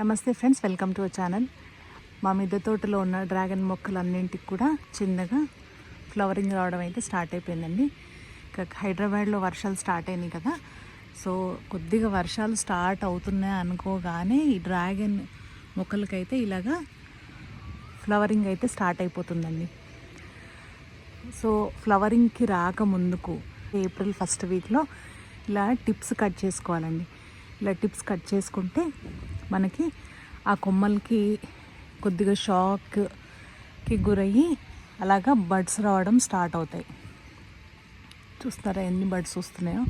నమస్తే friends welcome to our channel. మా మిద్దె తోటలో ఉన్న డ్రాగన్ మొక్కలన్నింటికి కూడా చిన్నగా ఫ్లవరింగ్ రావడం అయితే స్టార్ట్ అయిపోయిందండి. ఇక హైదరాబాద్లో వర్షాలు స్టార్ట్ అయినాయి కదా సో కొద్దిగా వర్షాలు స్టార్ట్ అవుతున్నాయి అనుకోగానే ఈ డ్రాగన్ మొక్కలకైతే ఇలాగా ఫ్లవరింగ్ అయితే స్టార్ట్ అయిపోతుందండి. సో ఫ్లవరింగ్కి రాక ముందుకు ఏప్రిల్ ఫస్ట్ వీక్లో ఇలా టిప్స్ కట్ చేసుకోవాలండి. ఇలా టిప్స్ కట్ చేసుకుంటే మనకి ఆ కొమ్మలకి కొద్దిగా షాక్కి గురయ్యి అలాగా బడ్స్ రావడం స్టార్ట్ అవుతాయి. చూస్తారా ఎన్ని బడ్స్ వస్తున్నాయో?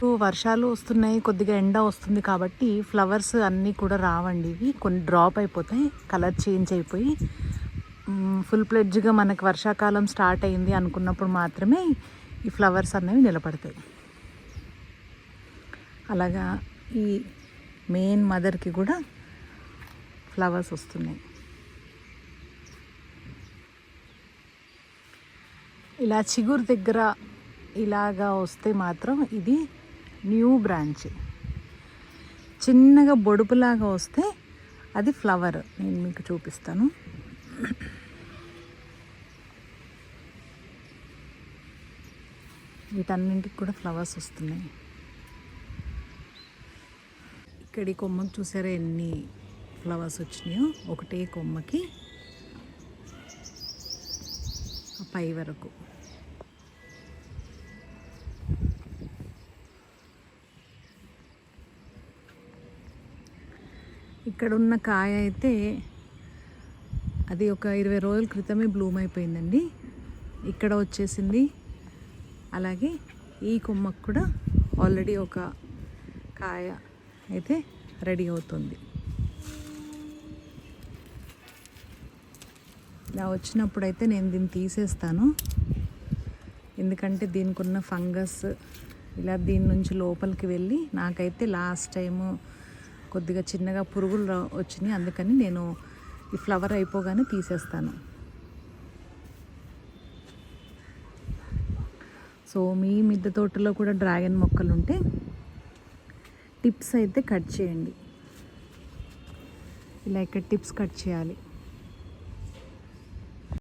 సో వర్షాలు వస్తున్నాయి కొద్దిగా ఎండ వస్తుంది కాబట్టి ఫ్లవర్స్ అన్నీ కూడా రావండి. ఇవి కొన్ని డ్రాప్ అయిపోతాయి కలర్ చేంజ్ అయిపోయి ఫుల్ ప్లెడ్జ్గా మనకి వర్షాకాలం స్టార్ట్ అయింది అనుకున్నప్పుడు మాత్రమే ఈ ఫ్లవర్స్ అనేవి నిలబడతాయి. అలాగా ఈ మెయిన్ మదర్కి కూడా ఫ్లవర్స్ వస్తున్నాయి. ఇలా చిగురు దగ్గర ఇలాగా వస్తే మాత్రం ఇది న్యూ బ్రాంచ్. చిన్నగా బొడుపులాగా వస్తే అది ఫ్లవర్. నేను మీకు చూపిస్తాను. వీటన్నింటికి కూడా ఫ్లవర్స్ వస్తున్నాయి. ఇక్కడ ఈ కొమ్మకి చూసారా? ఎన్ని ఫ్లవర్స్ వచ్చినాయో? ఒకటే కొమ్మకి పై వరకు. ఇక్కడ ఉన్న కాయ అయితే అది ఒక ఇరవై రోజుల క్రితమే బ్లూమ్ అయిపోయిందండి. ఇక్కడ వచ్చేసింది. అలాగే ఈ కొమ్మకు కూడా ఆల్రెడీ ఒక కాయ అయితే రెడీ అవుతుంది. ఇలా వచ్చినప్పుడైతే నేను దీన్ని తీసేస్తాను. ఎందుకంటే దీనికి ఉన్న ఫంగస్ ఇలా దీని నుంచి లోపలికి వెళ్ళి నాకైతే లాస్ట్ టైము కొద్దిగా చిన్నగా పురుగులు వచ్చినాయి. అందుకని నేను ఈ ఫ్లవర్ అయిపోగానే తీసేస్తాను. సో మీ మిద్దె తోటలో కూడా డ్రాగన్ మొక్కలు ఉంటే టిప్స్ అయితే కట్ చేయండి. ఇలా ఇక్కడ టిప్స్ కట్ చేయాలి.